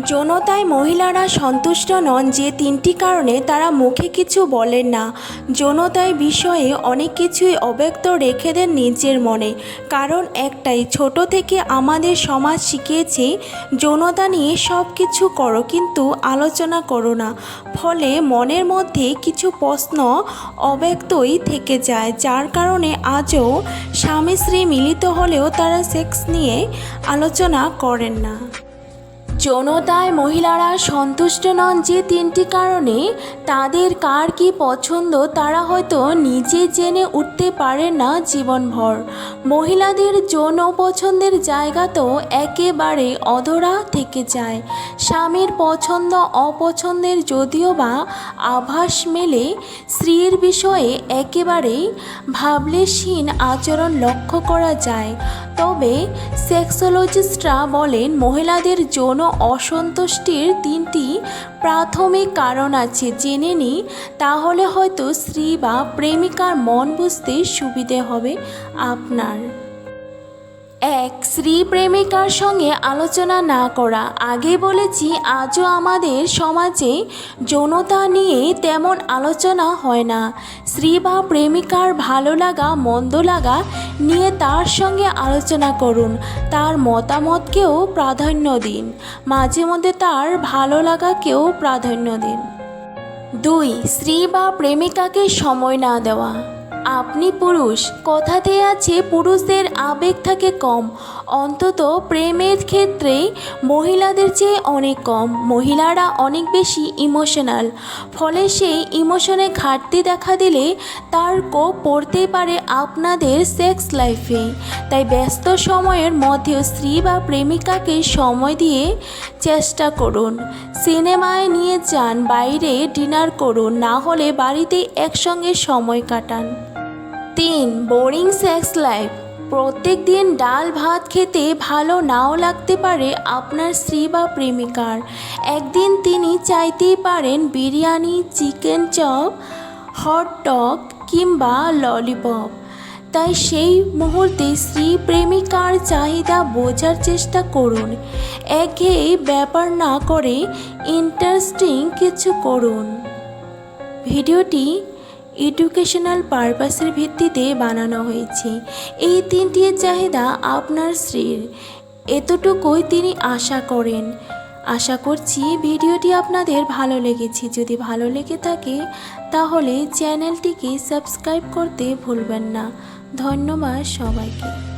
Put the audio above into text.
যৌনতায় মহিলারা সন্তুষ্ট নন যে তিনটি কারণে তারা মুখে কিছু বলেন না। যৌনতায় বিষয়ে অনেক কিছুই অব্যক্ত রেখে দেন নিজের মনে। কারণ একটাই, ছোট থেকে আমাদের সমাজ শিখিয়েছে, যৌনতা নিয়ে সব কিছু করো কিন্তু আলোচনা করো না। ফলে মনের মধ্যে কিছু প্রশ্ন অব্যক্তই থেকে যায়, যার কারণে আজও স্বামী স্ত্রী মিলিত হলেও তারা সেক্স নিয়ে আলোচনা করেন না। যৌনতায় মহিলারা সন্তুষ্ট নন যে তিনটি কারণে, তাদের কার কি পছন্দ তারা হয়তো নিজে জেনে উঠতে পারে না জীবনভর। মহিলাদের যৌন পছন্দের জায়গা তো একেবারে অধরা থেকে যায়। স্বামীর পছন্দ, অপছন্দের যদিও বা আভাস মেলে, স্ত্রীর বিষয়ে একেবারেই ভাবলেশহীন আচরণ লক্ষ্য করা যায়। তবে সেক্সোলজিস্টরা বলেন, মহিলাদের যৌন অসন্তুষ্টির তিনটি প্রাথমিক কারণ আছে। জেনে নিই, তাহলে হয়তো স্ত্রী বা প্রেমিকার মন বুঝতে সুবিধে হবে আপনার। এক, স্ত্রী প্রেমিকার সঙ্গে আলোচনা না করা। আগে বলেছি, আজও আমাদের সমাজে যৌনতা নিয়ে তেমন আলোচনা হয় না। স্ত্রী বা প্রেমিকার ভালো লাগা, মন্দ লাগা নিয়ে তার সঙ্গে আলোচনা করুন। তার মতামতকেও প্রাধান্য দিন। মাঝে মধ্যে তার ভালো লাগাকেও প্রাধান্য দিন। দুই, স্ত্রী বা প্রেমিকাকে সময় না দেওয়া। আপনি পুরুষ কথাতে আছে পুরুষদের আবেগ থাকে কম, অন্তত প্রেমের ক্ষেত্রে মহিলাদের চেয়ে অনেক কম। মহিলারা অনেক বেশি ইমোশনাল ফলে সেই ইমোশনে ঘাটতি দেখা দিলে তার কোপ পড়তেই পারে আপনাদের সেক্স লাইফে তাই ব্যস্ত সময়ের মধ্যেও স্ত্রী বা প্রেমিকাকে সময় দিয়ে চেষ্টা করুন। সিনেমায় নিয়ে যান, বাইরে ডিনার করুন, না হলে বাড়িতেই একসঙ্গে সময় কাটান। তিন, বোরিং সেক্স লাইফ। প্রত্যেক দিন ডাল ভাত খেতে ভালো নাও লাগতে পারে আপনার স্ত্রী বা প্রেমিকার। একদিন তিনি চাইতেই পারেন biryani, chicken chop, hot dog কিংবা ললিপপ। তাই সেই মুহূর্তে স্ত্রী প্রেমিকার চাহিদা বোঝার চেষ্টা করুন। একঘেয়ে ব্যাপার না করে ইন্টারেস্টিং কিছু করুন। ভিডিওটি এডুকেশনাল পারপাসের ভিত্তিতে বানানো হয়েছে। এই তিনটি চাহিদা আপনার স্ত্রীর। এতটুকুই তিনি আশা করেন। আশা করছি ভিডিওটি আপনাদের ভালো লেগেছে। যদি ভালো লেগে থাকে, তাহলে চ্যানেলটিকে সাবস্ক্রাইব করতে ভুলবেন না। ধন্যবাদ সবাইকে।